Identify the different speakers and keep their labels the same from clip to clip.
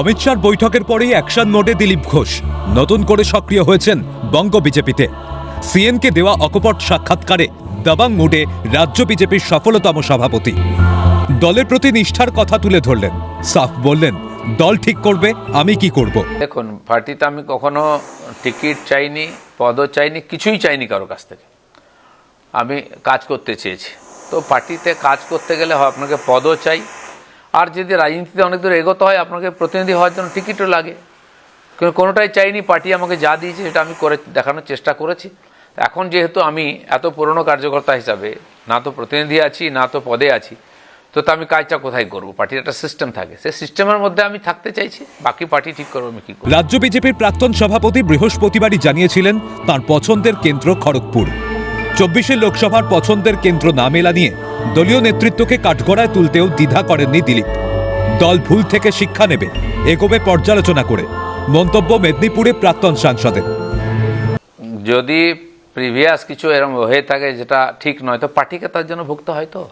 Speaker 1: অমিত শাহর বৈঠকের পরেই অ্যাকশন মোডে দিলীপ ঘোষ। নতুন করে সক্রিয় হয়েছেন বঙ্গ বিজেপিতে। সিএনকে দেওয়া অকপট সাক্ষাৎকারে দাবাং মোডে রাজ্য বিজেপির সফলতম সভাপতি। দলের প্রতি নিষ্ঠার কথা তুলে ধরলেন। সাফ বললেন, দল ঠিক করবে, আমি কি করব?
Speaker 2: দেখুন, পার্টিতে আমি কখনো টিকিট চাইনি, পদও চাইনি, কিছুই চাইনি কারও কাছ থেকে। আমি কাজ করতে চেয়েছি। তো পার্টিতে কাজ করতে গেলে আপনাকে পদও চাই আর যদি রাজনীতিতে অনেক দূর এগোতে হয়, আপনাকে প্রতিনিধি হওয়ার জন্য টিকিটও লাগে। কিন্তু কোনোটাই চাইনি, পার্টি আমাকে যা দিয়েছে সেটা আমি করে দেখানোর চেষ্টা করেছি। এখন যেহেতু আমি এত পুরনো কার্যকর্তা হিসাবে, না তো প্রতিনিধি আছি, না তো পদে আছি, তো তা আমি কাজটা কোথায় করব? পার্টির একটা সিস্টেম থাকে। সেই সিস্টেমের মধ্যে আমি থাকতে চাইছি, বাকি পার্টি ঠিক করব আমি কী
Speaker 1: রাজ্য বিজেপির প্রাক্তন সভাপতি বৃহস্পতিবারই জানিয়েছিলেন তার পছন্দের কেন্দ্র খড়গপুর। চব্বিশে লোকসভার পছন্দের কেন্দ্র না মেলা নিয়ে দলীয় নেতৃত্বকে কাঠগড়ায় তুলতেও দ্বিধা করেননি দিলীপ। দল ভুল থেকে শিক্ষা নেবে, এগোবে পর্যালোচনা করে। মন্তব্য মেদিনীপুরে প্রাক্তন সাংসদের।
Speaker 2: যদি প্রিভিয়াস কিছু এরকম হয়ে থাকে যেটা ঠিক নয়, তো পার্টিকে তার জন্য ভুগতে হয় তো।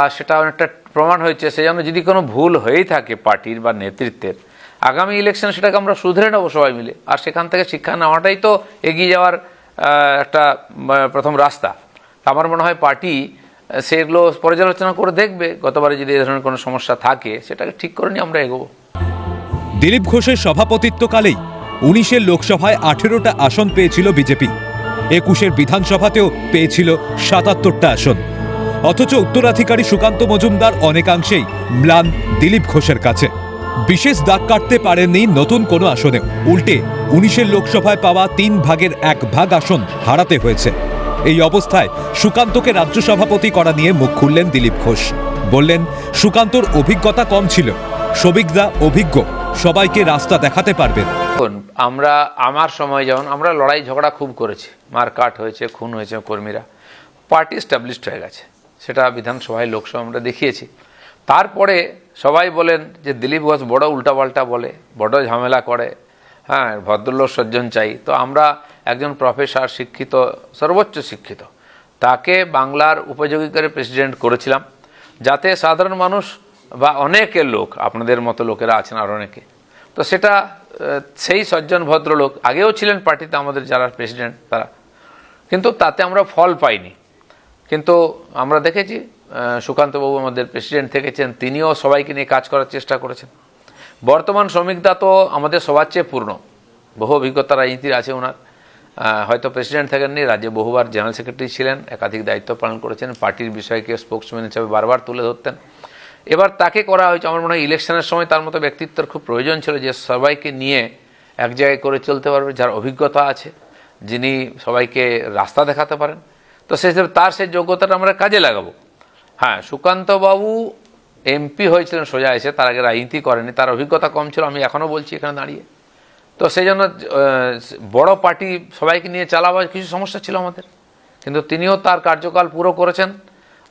Speaker 2: আর সেটা অনেকটা প্রমাণ হয়েছে, সেই জন্য যদি কোনো ভুল হয়েই থাকে পার্টির বা নেতৃত্বের, আগামী ইলেকশন সেটাকে আমরা শুধরে নেব সবাই মিলে। আর সেখান থেকে শিক্ষা নেওয়াটাই তো এগিয়ে যাওয়ার একটা প্রথম রাস্তা। আমার মনে হয় পার্টি সেগুলো পর্যালোচনা করে দেখবে, গতবারে যদি এ ধরনের কোনো সমস্যা থাকে, সেটাকে ঠিক করে নিয়ে আমরা এগোবো।
Speaker 1: দিলীপ ঘোষের সভাপতিত্বকালেই উনিশের লোকসভায় আঠেরোটা আসন পেয়েছিল বিজেপি। একুশের বিধানসভাতেও পেয়েছিল সাতাত্তরটা আসন। অথচ উত্তরাধিকারী সুকান্ত মজুমদার অনেকাংশেই ম্লান দিলীপ ঘোষের কাছে। বিশেষ দাগ কাটতে পারেননি নতুন কোনো আসনেও। উল্টে, উনিশের লোকসভায় পাওয়া তিন ভাগের এক ভাগ আসন হারাতে হয়েছে। এই অবস্থায় সুকান্তকে রাজ্য সভাপতি করা নিয়ে মুখ খুললেন দিলীপ ঘোষ। বললেন, সুকান্তর অভিজ্ঞতা কম ছিল। সবিকদা অভিজ্ঞ। সবাইকে রাস্তা দেখাতে পারবেন।
Speaker 2: আমরা, আমার সময় যেমন, আমরা লড়াই ঝগড়া খুব করেছি। মারকাট হয়েছে, খুন হয়েছে কর্মীরা। পার্টি স্টাবলিশড হয়ে গেছে। সেটা বিধানসভায় লোকসভা আমরা দেখিয়েছি। তারপরে সবাই বলেন যে দিলীপ ঘোষ বড় উল্টাপাল্টা বলে, বড় ঝামেলা করে হ্যাঁ ভদ্রলোক সজ্জন চাই। তো আমরা একজন প্রফেসর শিক্ষিত, সর্বোচ্চ শিক্ষিত, তাকে বাংলার উপযোগী করে প্রেসিডেন্ট করেছিলাম, যাতে সাধারণ মানুষ বা অনেকের লোক, আপনাদের মতো লোকেরা আছেন আর অনেকে, তো সেটা সেই সজ্জন ভদ্রলোক, আগেও ছিলেন পার্টিতে আমাদের যারা প্রেসিডেন্ট তারা, কিন্তু তাতে আমরা ফল পাইনি। কিন্তু আমরা দেখেছি সুকান্তবাবু আমাদের প্রেসিডেন্ট থেকেছেন, তিনিও সবাইকে নিয়ে কাজ করার চেষ্টা করেছেন। বর্তমান শ্রমিকদা তো আমাদের সবার চেয়ে পূর্ণ। বহু অভিজ্ঞতা রাজনীতির আছে ওনার। হয়তো প্রেসিডেন্ট থাকেননি, রাজ্যে বহুবার জেনারেল সেক্রেটারি ছিলেন, একাধিক দায়িত্ব পালন করেছেন, পার্টির বিষয়কে স্পোক্সম্যান হিসাবে বারবার তুলে ধরতেন। এবার তাকে করা হয়েছে, আমার মনে হয় ইলেকশনের সময় তার মতো ব্যক্তিত্বের খুব প্রয়োজন ছিল যে সবাইকে নিয়ে এক জায়গায় করে চলতে পারবে, যার অভিজ্ঞতা আছে, যিনি সবাইকে রাস্তা দেখাতে পারেন। তো সেই হিসেবে তার সেই যোগ্যতাটা আমরা কাজে লাগাবো। হ্যাঁ সুকান্তবাবু এমপি হয়েছিলেন, সোজা এসে তার আগে রাজনীতি করেনি তার অভিজ্ঞতা কম ছিল, আমি এখনও বলছি এখানে দাঁড়িয়ে। তো সেই জন্য বড় পার্টি সবাইকে নিয়ে চালাবার কিছু সমস্যা ছিল আমাদের। কিন্তু তিনিও তার কার্যকাল পুরো করেছেন।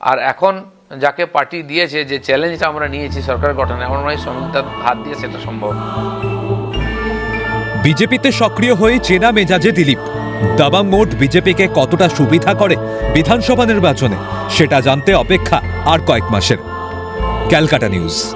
Speaker 2: আর এখন যাকে পার্টি দিয়েছে, যে চ্যালেঞ্জটা আমরা নিয়েছি সরকার গঠনে, আমার মনে হয় শ্রমিকদের হাত দিয়ে সেটা সম্ভব।
Speaker 1: বিজেপিতে সক্রিয় হয়ে চেনা মেজাজে দিলীপ। দাবাং মোট বিজেপিকে কতটা সুবিধা করে বিধানসভা নির্বাচনে, সেটা জানতে অপেক্ষা আর কয়েক মাসের। Calcutta news.